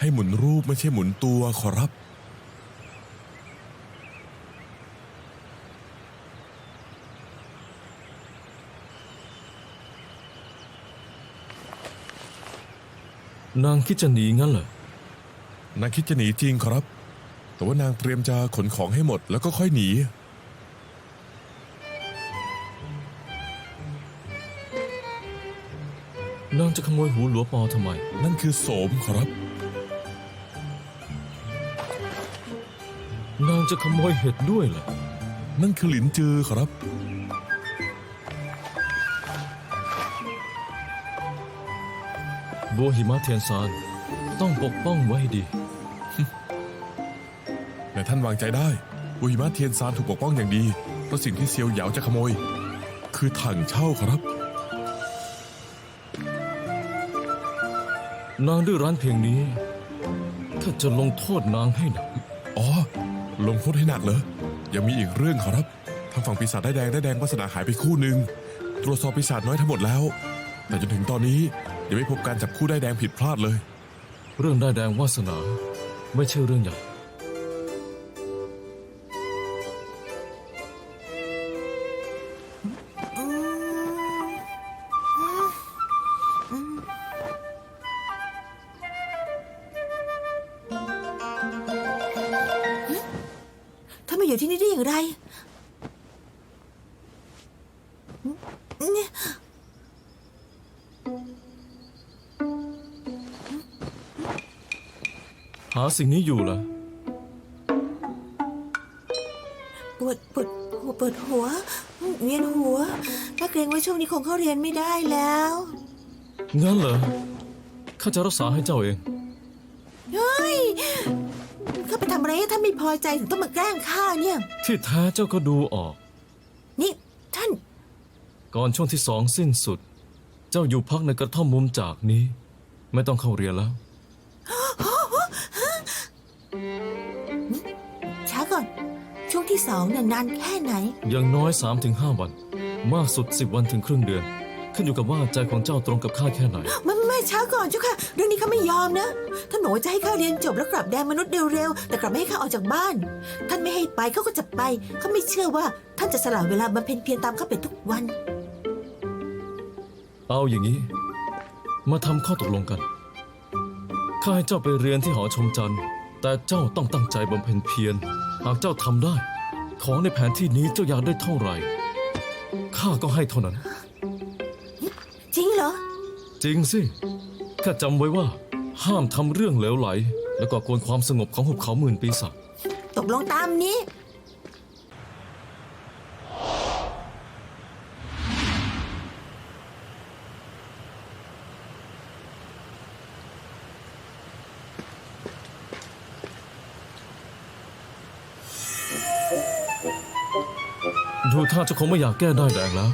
ให้หมุนรูปไม่ใช่หมุนตัวขอรับ นางคิดจะหนีงั้นเหรอ นางคิดจะหนีจริงครับ แต่ว่านางเตรียมจะขนของให้หมดแล้วก็ค่อยหนี นางจะขโมยหูหลัวปอทำไม นั่นคือโสมขอรับ นางจะขโมยเห็ดด้วยเหรอนั่นคือหลินจือขอรับ บัวหิมะเทียนซานต้องปกป้องไว้ให้ดี แต่ท่านวางใจได้อุยมาเทียนซานถูกปกป้องอย่างดี เพราะสิ่งที่เซียวเหยาจะขโมย คือถังเช่าขอรับ นางดื้อรั้นเพียงนี้ข้าจะลงโทษนางให้หนัก อ๋อ ลงโทษให้หนักเหรอ ยังมีอีกเรื่องขอรับ ทางฝั่งปีศาจได้แดงได้แดงวาสนาหายไปคู่หนึ่ง ตรวจสอบปีศาจน้อยทั้งหมดแล้ว แต่จนถึงตอนนี้ยังไม่พบการจับคู่ได้แดงผิดพลาดเลย เรื่องได้แดงวาสนาไม่ใช่เรื่องใหญ่ สิ่งนี้อยู่เหรอ ปวดปวดหัวปวดหัว เวียนหัว ถ้าเกรงว่าช่วงนี้คงเข้าเรียนไม่ได้แล้ว งั้นเหรอ ข้าจะรักษาให้เจ้าเอง เฮ้ยเข้าไปทำอะไรให้ท่านไม่พอใจถึงต้องมาแกล้งข้าเนี่ย ที่แท้เจ้าก็ดูออก นี่ท่าน ก่อนช่วงที่สองสิ้นสุด เจ้าอยู่พักในกระท่อมมุมจากนี้ ไม่ต้องเข้าเรียนแล้ว ที่สองน่ะนานแค่ไหน อย่างน้อย 3-5 วัน มากสุด 10 วันถึงครึ่งเดือน ขึ้นอยู่กับว่าใจของเจ้าตรงกับข้าแค่ไหนไม่ไม่ไม่ช้าก่อนเจ้าค่ะ เรื่องนี้ข้าไม่ยอมนะ ท่านบอกว่าจะให้ข้าเรียนจบแล้วกลับแดนมนุษย์เร็วๆ แต่กลับไม่ให้ข้าออกจากบ้าน ท่านไม่ให้ไปเขาก็จะไปเขาไม่เชื่อว่า ท่านจะสละเวลาบำเพ็ญเพียรตามข้าเป็นทุกวัน เอาอย่างนี้ มาทำข้อตกลงกัน ข้าให้เจ้าไปเรียนที่หอชมจันทร์แต่เจ้าต้องตั้งใจบำเพ็ญเพียร หากเจ้าทำได้ ของในแผนที่นี้เจ้าอยากได้เท่าไหร่ ข้าก็ให้เท่านั้น จริงเหรอ จริงสิ ข้าจำไว้ว่า ห้ามทำเรื่องเหลวไหล แล้วก็กวนความสงบของหุบเขาหมื่นปีศาจตกลงตามนี้ ท่าจะคงไม่อยากแก้ได้ายแดงแล้ว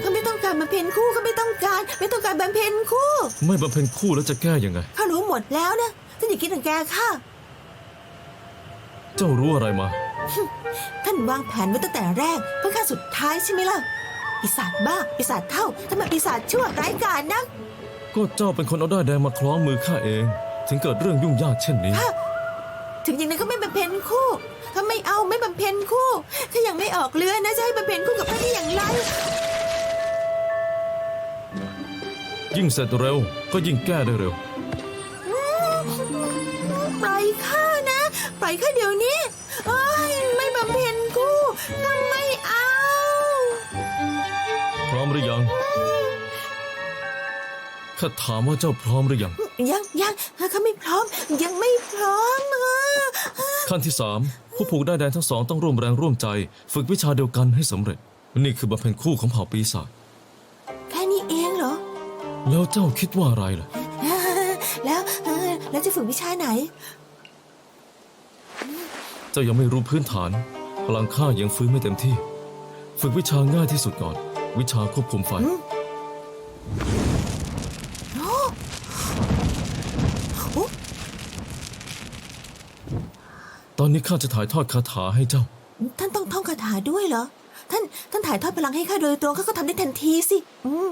เขาไม่ต้องการบำเพ็ญคู่เขาไม่ต้องการ ไม่ต้องการบำเพ็ญคู่ไม่บำเพ็ญคู่แล้วจะแก้ยังไงข้ารู้หมดแล้วนะท่านอย่าคิดถึงแกข้าเจ้ารู้อะไรมา ท่านวางแผนไว้ตั้งแต่แรก เพื่อข้าสุดท้ายใช่ไหมล่ะปีศาจบ้าปีศาจเท่าทำไมปีศาจชั่วร้ายกาจนัก ก็เจ้าเป็นคนเอาได้ายแดงมาคล้องมือข้าเอง ถึงเกิดเรื่องยุ่งยากเช่นนี้ถึงอย่างนั้นก็ไม่บำเพ็ญคู่ถ้าไม่เอาไม่บำเพ็ญคู่ ถ้ายังไม่ออกเรือนะจะให้บำเพ็ญคู่กับข้าได้อย่างไร ยิ่งเสร็จเร็วก็ยิ่งแก้ได้เร็ว ปล่อยข้านะ ปล่อยข้าเดี๋ยวนี้เอ้ยไม่บำเพ็ญคู่ข้าไม่เอา พร้อมหรือยัง ข้าถามว่าเจ้าพร้อมหรือยัง ยังยังข้าไม่พร้อม ยังไม่พร้อมเออขั้นที่สามผู้ผูกได้ายแดงทั้งสองต้องร่วมแรงร่วมใจ ฝึกวิชาเดียวกันให้สำเร็จ นี่คือบำเพ็ญคู่ของเผ่าปีศาจแค่นี้เองเหรอ แล้วเจ้าคิดว่าอะไรล่ะ แล้วเออแล้วจะฝึกวิชาไหน เจ้ายังไม่รู้พื้นฐาน พลังข้ายังฟื้นไม่เต็มที่ ฝึกวิชาง่ายที่สุดก่อน วิชาควบคุมไฟ ตอนนี้ข้าจะถ่ายทอดคาถาให้เจ้า ท่านต้องท่องคาถาด้วยเหรอ ท่านท่านถ่ายทอดพลังให้ข้าโดยตรงข้าก็ทำได้ทันทีสิอืม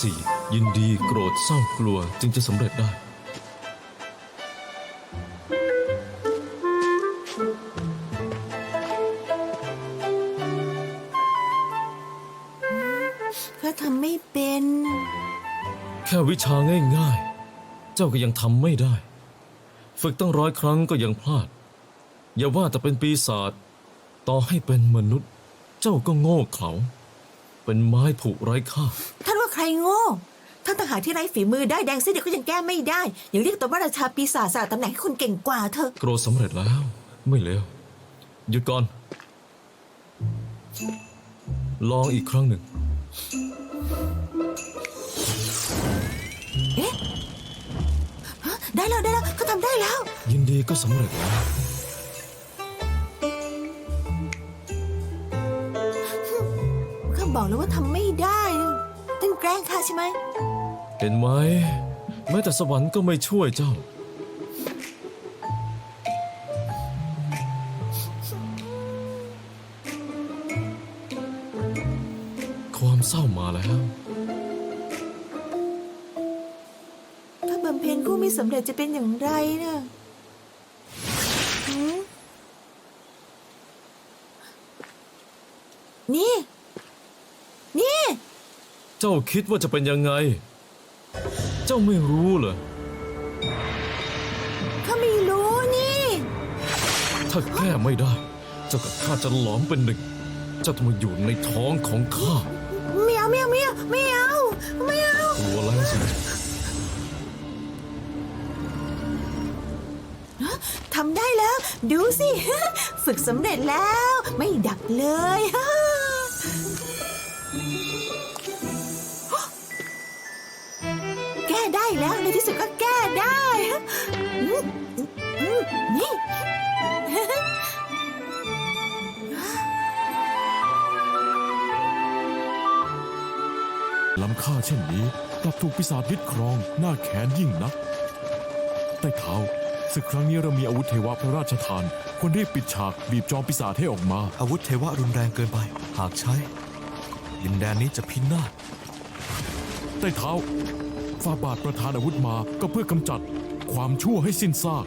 สี่ยินดีโกรธเศร้ากลัวจึงจะสำเร็จได้ข้าทำไม่เป็น แค่วิชาง่ายๆ เจ้าก็ยังทำไม่ได้ ฝึกตั้งร้อยครั้งก็ยังพลาด อย่าว่าแต่เป็นปีศาจต่อให้เป็นมนุษย์ เจ้าก็โง่เขลาเป็นไม้ผุไร้ค่าท่านว่าใครโง่ท่านทหารที่ไร้ฝีมือได้แดงเส้นเดียวก็ยังแก้ไม่ได้ยังเรียกตัวว่าราชาปีศาจสละตำแหน่งให้คนเก่งกว่าเธอะโกรธสำเร็จแล้ว ไม่เลวหยุดก่อน ลองอีกครั้งหนึ่งได้แล้วได้แล้วเขาทำได้แล้ว ยินดีก็สำเร็จแล้ว ข้าบอกแล้วว่าทำไม่ได้นะท่านแก ล้งข้าใช่ไหม เห็นไหมแม้แต่สวรรค์ก็ไม่ช่วยเจ้า ความเศร้ามาแล้ว ถ้าบำเพ็ญคู่ไม่สำเร็จจะเป็นอย่างไรนะหืมนี่ นี่ เจ้าคิดว่าจะเป็นยังไง เจ้าไม่รู้เหรอ ข้าไม่รู้นี่ ถ้าแก้ไม่ได้ เจ้ากับข้าจะหลอมเป็นหนึ่ง เจ้าต้องมาอยู่ในท้องของข้าไม่เอาไม่เอาไม่เอาไม่เอาไม่เอากลัวแล้วสิทำได้แล้ว ดูสิ ฝึกสำเร็จแล้ว ไม่ดับเลย ได้แล้วในที่สุดก็แก้ได้อืมอืมนี่ ล้ำค่าเช่นนี้กลับถูกปีศาจยึดครองหน้าแขนยิ่งนัก ใต้เท้าศึกครั้งนี้เรามีอาวุธเทวะพระราชทาน ควรรีบปิดฉากบีบจอมปีศาจให้ออกมา อาวุธเทวะรุนแรงเกินไป หากใช้ดินแดนนี้จะพินาศ ใต้เท้า ฟาบาทประทานอาวุธมาก็เพื่อกำจัดความชั่วให้สิ้นซาก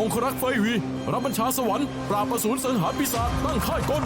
องครักษ์ไฟวีรับบัญชาสวรรค์ปราบประสูรสังหารปีศาจตั้งค่ายกล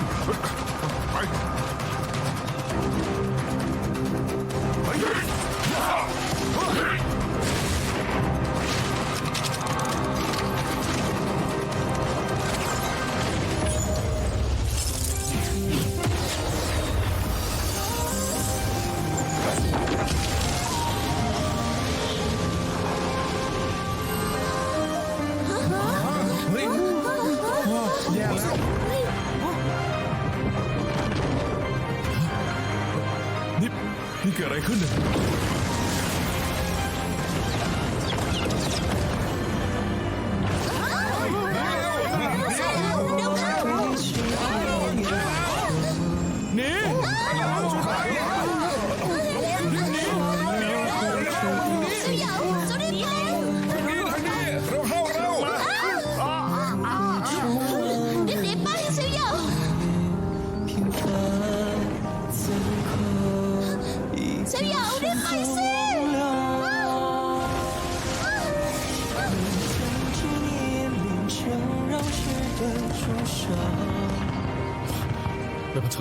ไป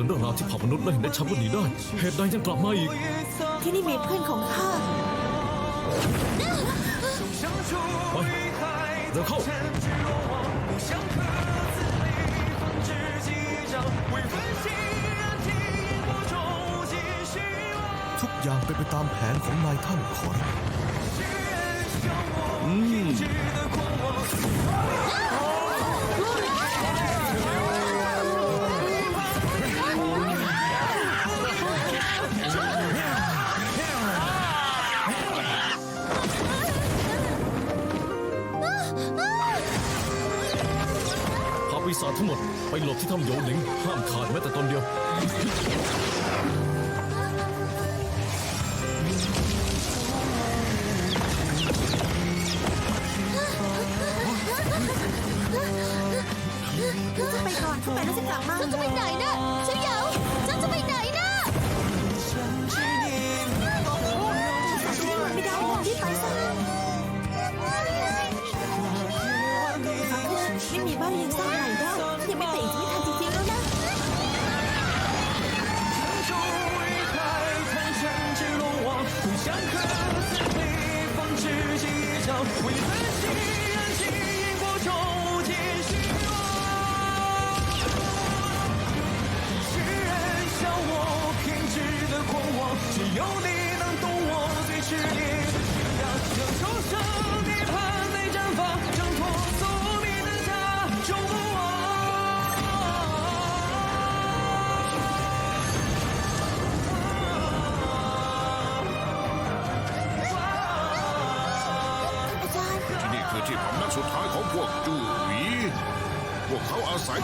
เผชิญเรื่องราวที่เผ่ามนุษย์และเห็นได้ชัดว่าหนีได้ เหตุใดยังกลับมาอีก ที่นี่มีเพื่อนของข้าไปเร็วเข้าทุกอย่างเป็นไปตามแผนของนายท่านขอรับพา ทั้งหมดไปหลบที่ถ้ำโยหนิงห้ามขาดแม้แต่ตนเดียว จะไปก่อนเข้าไปแล้วจะกลับมา ฉันจะไปไหนนะฉันอยาก 你自己燃起，因果中尽希望。世人笑我偏执的狂妄，只有你能懂我最炽烈。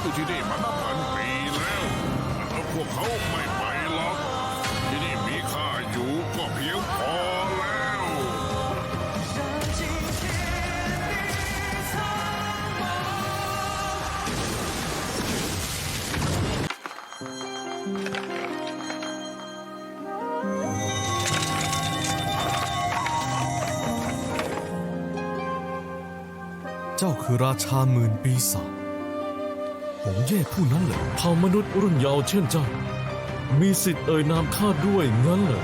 อยู่ที่นี่มานับพันปีแล้วแล้วพวกเขาไม่ไปหรอก ที่นี่มีข้าอยู่ก็เพียงพอแล้ว เจ้าคือราชาหมื่นปีศาจ งเย่ผู้นั้นเหรอ เผ่ามนุษย์รุ่นเยาว์เช่นเจ้า มีสิทธิ์เอ่ยนามข้าด้วยงั้นเหรอ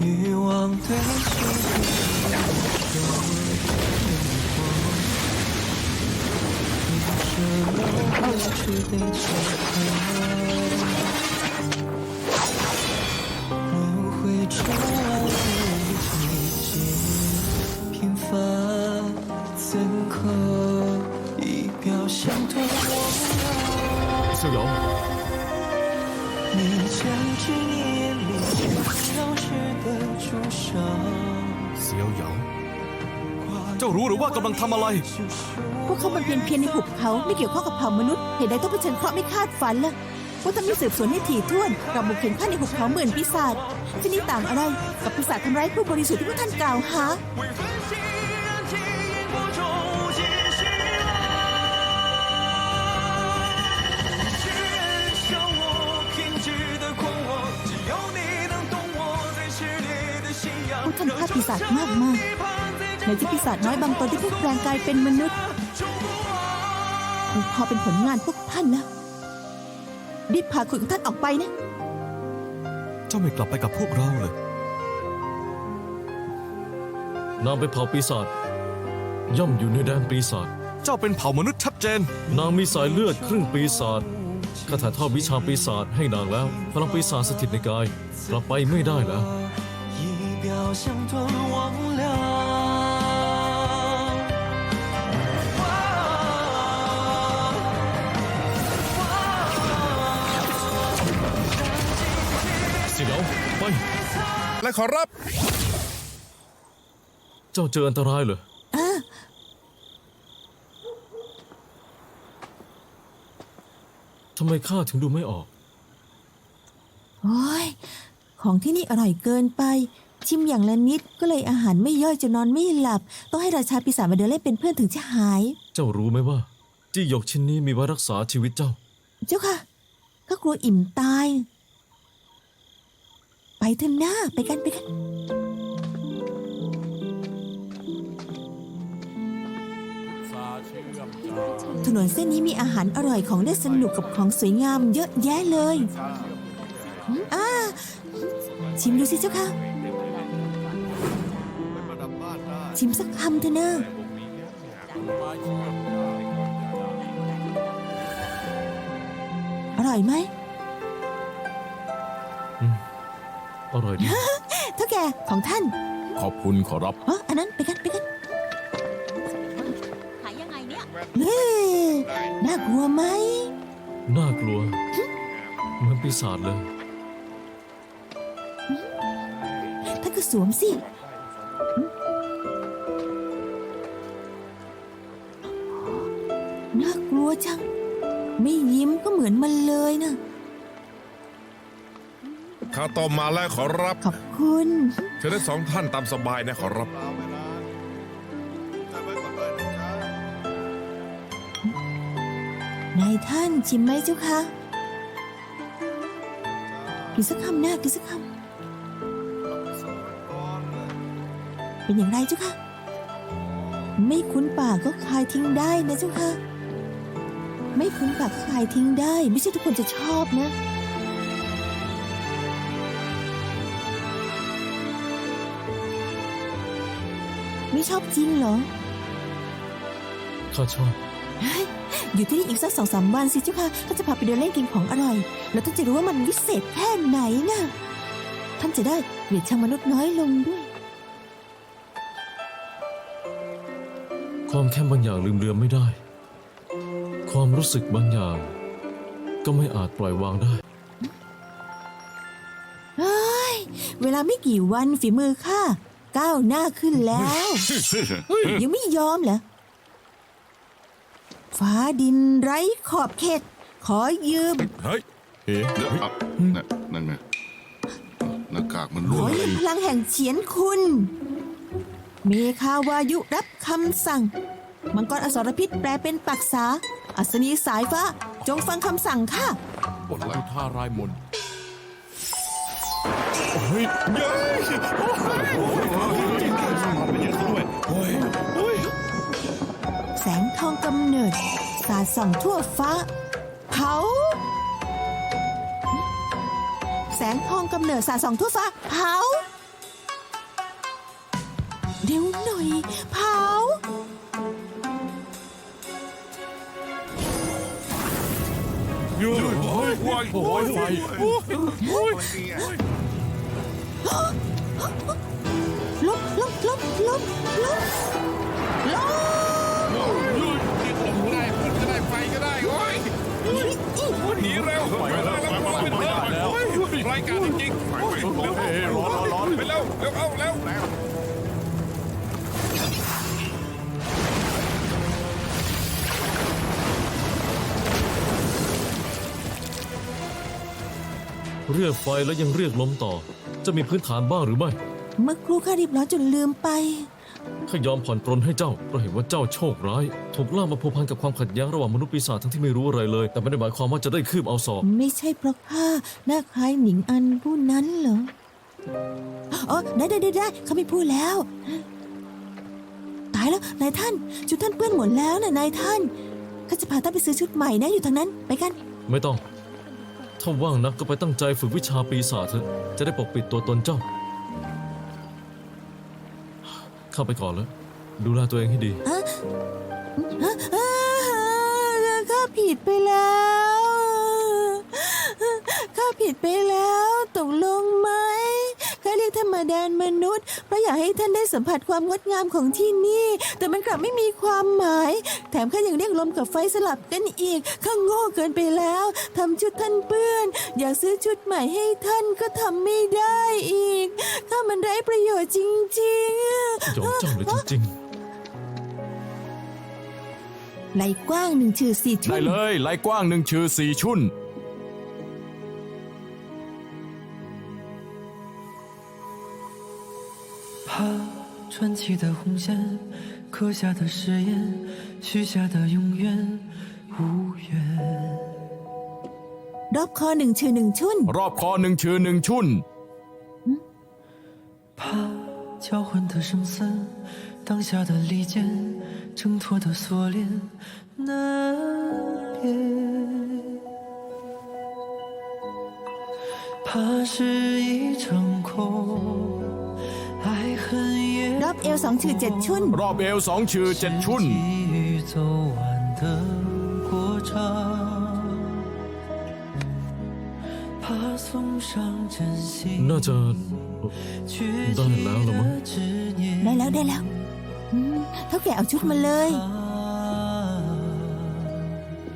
欲望对视是楼会去对错 怎可以表现多我？ เสี่ยวหยอง 你将执念里消失的朱砂。 เสียวเหยา เจ้ารู้หรือว่ากำลังทำอะไร พวกเขามันเพียนเพียนในหุบเขาไม่เกี่ยวข้องกับเผ่ามนุษย์เหตุใดต้องเผชิญเคราะห์ไม่คาดฝันล่ะว่าต้องมีสืบสวนให้ถี่ถ้วนกับบุกเข็นข้าในหุบเขาหมื่นปีศาจที่นี่ต่างอะไร กับปีศาจทำร้ายผู้บริสุทธิ์ที่พวกท่านกล่าวหา านฆ่าปีศาจมากมายไหนจะปีศาจน้อยบางตนที่พวกแปลงกายเป็นมนุษย์คงพอเป็นผลงานพวกท่านแล้วรีบพาคุยของท่านออกไปนะ เจ้าไม่กลับไปกับพวกเราเลยนางเป็นเผ่าปีศาจย่อมอยู่ในแดนปีศาจเจ้าเป็นเผ่ามนุษย์ชัดเจน นางมีสายเลือดครึ่งปีศาจข้าถ่ายทอดวิชาปีศาจให้นางแล้ว พลังปีศาจสถิตในกาย กลับไปไม่ได้แล้ว以表象断忘了。哇 เสี่ยวหยองไป และขอรับ เจ้าเจออันตรายเหรอทำไมข้าถึงดูไม่ออก โอ้ย ของที่นี่อร่อยเกินไป ชิมอย่างละนิดก็เลยอาหารไม่ย่อยจะนอนไม่หลับ ต้องให้ราชาปีศาจมาเดินเล่นเป็นเพื่อนถึงจะหาย เจ้ารู้ไหมว่า จี้หยกชิ้นนี้มีไว้รักษาชีวิตเจ้า เจ้าค่ะก็กลัวอิ่มตาย ไปเถอะหน้าไปกันไปกันถนนเส้นนี้มีอาหารอร่อยของเล่นสนุกกับของสวยงามเยอะแยะเลยอืมอ่าชิมดูสิเจ้าค่ะ ชิมสักคำเถอะเนอะอร่อยไหมอร่อยดี เท่าแก่ของท่านขอบคุณขอรับ อ๋ออันนั้นไปกันไปกันขายยังไงเนี่ย เฮ้ยน่ากลัวไหม น่ากลัว เหมือนปีศาจเลย ท่านก็สวมสิ ไม่ยิ้มก็เหมือนมันเลยนะข้าวต้มมาแล้วขอรับ ขอบคุณ เชิญทั้งสองท่านตามสบายนะขอรับ นายท่านชิมไหมเจ้าคะกินสักคำหน้ากินสักคำเป็นอย่างไรเจ้าคะไม่คุ้นปากก็คายทิ้งได้นะเจ้าคะ ไม่คุ้นปากก็คายทิ้งได้ ไม่ใช่ทุกคนจะชอบนะ ไม่ชอบจริงเหรอข้าชอบ อยู่ที่นี่อีกสักสองสามวันสิเจ้าค่ะก็จะพาไปเดินเล่นกินของอร่อย แล้วท่านจะรู้ว่ามันวิเศษแค่ไหนนะท่านจะได้เกลียดชังมนุษย์น้อยลงด้วย ความแค้นบางอย่างลืมเลือนไม่ได้ ความรู้สึกบางอย่าง ก็ไม่อาจปล่อยวางได้ เฮ้ยเวลาไม่กี่วันฝีมือข้าก้าวหน้าขึ้นแล้วยังไม่ยอมเหรอฟ้าดินไร้ขอบเขต ขอยืม เฮ้ยเอ๊ะเดี๋ยวอะนั่นนั่นไงหน้ากากมันขร่วองยืมพลังแห่งเฉียนคุณ เมคาวายุรับคำสั่ง มังกรอสรพิษแปลเป็นปักษา อัศนีสายฟ้า จงฟังคำสั่งข้าบทลท่ารายมนต์เฮ้ยเย้ยแสงทองกำเนิด สาดส่องทั่วฟ้า เผา แสงทองกำเนิดสาดส่องทั่วฟ้า เผา เดี๋ยวหน่อย เผา โอ้ยโอ้ยโอ้ยโอ้ยไฟล รียกไฟแล้วยังเรียกลมต่อ จะมีพื้นฐานบ้างหรือไม่ เมื่อครูข้ารีบร้อนจนลืมไป ข้ายอมผ่อนปรนให้เจ้าเพราะเห็นว่าเจ้าโชคร้าย ถูกล่ากมาพัวพันกับความขัดแย้งระหว่างมนุษย์ปีศาจทั้งที่ไม่รู้อะไรเลย แต่ไม่ได้หมายความว่าจะได้คืบเอาศอกไม่ใช่เพราะข้าหน้าคล้ายหนิงอันผู้นั้นเหรออ๋อได้ได้ได้ได้เขาไม่พูดแล้ว ตายแล้วนายท่านชุดท่านเปื้อนหมดแล้วนะนายท่านข้าจะพาท่านไปซื้อชุดใหม่นะอยู่ทางนั้นไปกัน ไม่ต้อง ถ้าว่างนักก็ไปตั้งใจฝึกวิชาปีศาจเถอะจะได้ปกปิดตัวตนเจ้า เข้าไปก่อนแล้ว ดูแลตัวเองให้ดี ข้าผิดไปแล้ว ข้าผิดไปแล้ว ตกลงไหมา ท่านมาแดนมนุษย์ เพราะอยากให้ท่านได้สัมผัสความงดงามของที่นี่ แต่มันกลับไม่มีความหมาย แถมข้ายังเรียกลมกับไฟสลับกันอีกข้าโง่เกินไปแล้วทำชุดท่านเปื้อน อยากซื้อชุดใหม่ให้ท่านก็ทำไม่ได้อีกข้ามันไร้ประโยชน์จริงๆยอมเจ้าเลยจริงไหลกว้างหนึ่งชื่อสี่ชุได้นเลยไล่กว้างหนึ่งชื่อสี่ชุน 传奇的红线，刻下的誓言，许下的永远无缘。 รอบคอหนึ่งชื่อหนึ่งชุน รอบคอหนึ่งชื่อหนึ่งชุน 销魂的生死，当下的利剑，挣脱的锁链，难辨。怕是一场空，爱恨 也 รอบเอวสองชื่อเจ็ดชุน รอบเอวสองชื่อเจ็ดชุน 已走完的过场，怕送上真心， น่าจะ 却 ได้แล้วละมั้ง 执念。 ได้แล้วได้แล้วอืมเท่าแก่เอาชุดมาเลย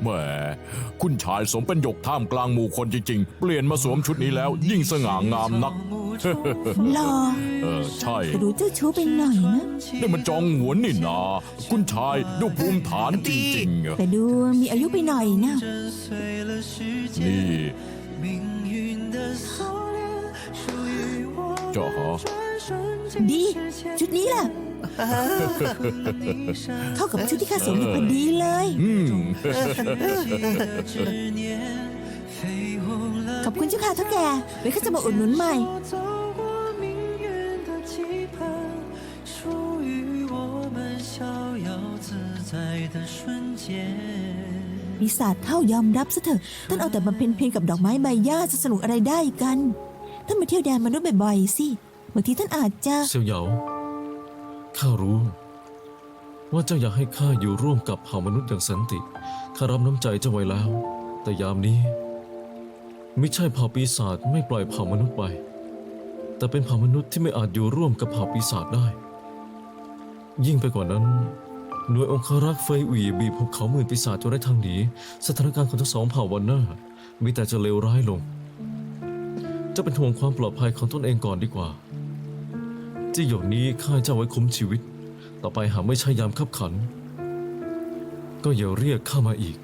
แหมคุณชายสมเป็นหยกท่ามกลางหมู่คนจริง ๆ เปลี่ยนมาสวมชุดนี้แล้ว ยิ่งสง่างามนัก หล่อเออใช่แต่ดูเจ้าชู้ไปหน่อยนะ นี่มันจองหวนนี่นาคุณชายดูภูมิฐานจริงๆอะแต่ดูมีอายุไปหน่อยนะ นี่ เจ้าหอดี ชุดนี้ล่ะเท่ากับชุดที่ข้าสวมอยู่พอดีเลย อืม ขอบคุณเจ้าค่ะท่าแก่ไว้เขาจะมาอุดหนุนใหม่ ปีศาจเท่ายอมรับซะเถอะท่านเอาแต่บำเพ็ญเพียรกับดอกไม้ใบหญ้าจะสนุกอะไรได้กันท่านมาเที่ยวแดนมนุษย์บ่อยๆสิบางทีท่านอาจจะเซียวเหยาข้ารู้ ว่าเจ้าอยากให้ข้าอยู่ร่วมกับเผ่ามนุษย์อย่างสันติข้ารับน้ำใจเจ้าไว้แล้ว แต่ยามนี้ ม่ใช่เผ่าปีศาจไม่ปล่อยเผ่ามนุษย์ไป แต่เป็นเผ่ามนุษย์ที่ไม่อาจอยู่ร่วมกับเผ่าปีศาจได้ ยิ่งไปกว่านั้นหน่วยองครักษ์เฟยหวีบีบภูเขาหมื่นปีศาจจนได้ทางหนีสถานการณ์ของทั้งสองเผ่าวันหน้า มีแต่จะเลวร้ายลง จะเป็นห่วงความปลอดภัยของตนเองก่อนดีกว่าที่หยกนี้ข้าเจ้าไว้คุ้มชีวิต ต่อไปหากไม่ใช่ยามขับขัน ก็อย่าเรียกข้ามาอีก